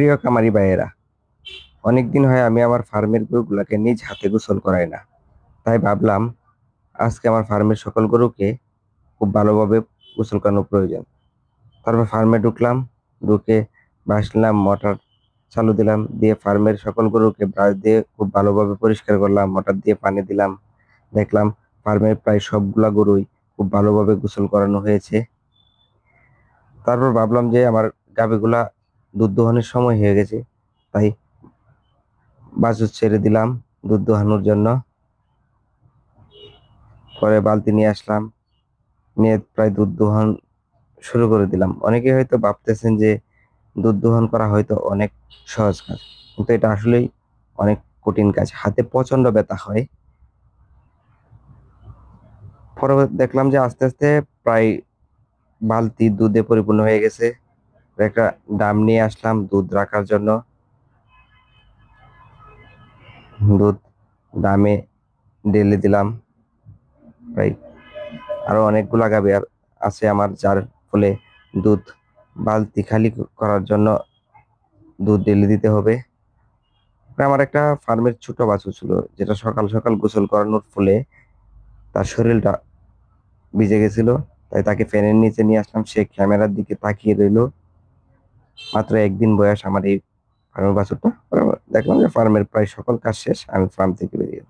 প্রিয় কামারি ভাইয়েরা, অনেকদিন হয় আমি আমার ফার্মের গরুগুলাকে নিজ হাতে গোসল করাই না। তাই ভাবলাম, আজকে আমার ফার্মের সকল গরুকে খুব ভালোভাবে গোসল করানো প্রয়োজন। তারপর ফার্মে ঢুকলাম, ঢুকে বাসলাম মোটর চালু দিলাম, দিয়ে ফার্মের সকল গরুকে ব্রাশ দিয়ে খুব ভালোভাবে পরিষ্কার করলাম, মোটর দিয়ে পানি দিলাম। দেখলাম ফার্মের প্রায় সবগুলা গরুই খুব ভালোভাবে গোসল করানো হয়েছে। তারপর ভাবলাম যে আমার গাভীগুলা দুধ দোহানোর সময় হয়ে গেছে। তাই বাছুর ছেড়ে দিলাম দুধ দোহানোর জন্য। পরে বালতি নিয়ে আসলাম, নিয়ে প্রায় দুধ দোহন শুরু করে দিলাম। অনেকে হয়তো ভাবতেছেন যে দুধ দোহন করা হয়তো অনেক সহজ কাজ, কিন্তু এটা আসলেই অনেক কঠিন কাজ। হাতে প্রচণ্ড ব্যথা হয়। পরে দেখলাম যে আস্তে আস্তে প্রায় বালতি দুধে পরিপূর্ণ হয়ে গেছে। একটা ডাম নিয়ে আসলাম দুধ রাখার জন্য। দুধ ডামে ঢেলে দিলাম। প্রায় আরও অনেকগুলা গাভী আর আছে আমার, যার ফলে দুধ বালতি খালি করার জন্য দুধ ঢেলে দিতে হবে। আমার একটা ফার্মের ছোট বাছুর ছিল, যেটা সকাল সকাল গোসল করানোর ফলে তার শরীরটা ভিজে গেছিল। তাই তাকে ফ্যানের নিচে নিয়ে আসলাম, সে ক্যামেরার দিকে তাকিয়ে রইল। মাত্র একদিন বয়স আমার এই ফার্মের বাছুরটা দেখলাম যে ফার্মের প্রায় সকল কাজ শেষ, আমি ফার্ম থেকে বেরিয়ে।